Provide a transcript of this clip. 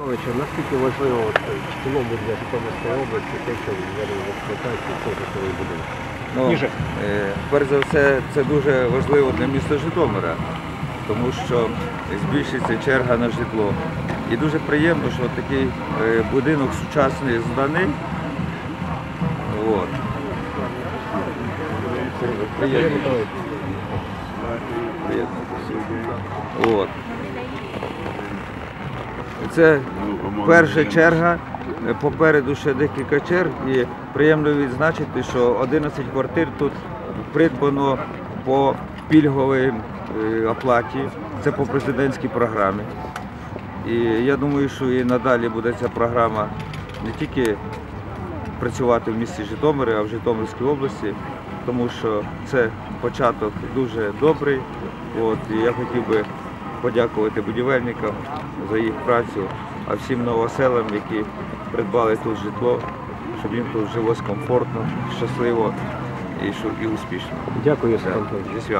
Павловичу, наскільки важливо от, в цілому для Житомирської області те, що введено в експлуатацію цей житловий будинок? Ну, Ніже. е, перш за все, це дуже важливо для міста Житомира, тому що збільшиться черга на житло. І дуже приємно, що такий е, будинок сучасний зданий. От. Приємно. Приємно. От. Це перша черга. Попереду ще декілька черг і приємно відзначити, що 11 квартир тут придбано по пільговій е, оплаті. Це по президентській програмі. І я думаю, що і надалі буде ця програма не тільки працювати в місті Житомирі, а в Житомирській області, тому що це початок дуже добрий. От, і я хотів би подякувати будівельникам за їх працю, а всім новоселам, які придбали тут житло, щоб їм тут жилось комфортно, щасливо і, і успішно. Дякую. Сергій.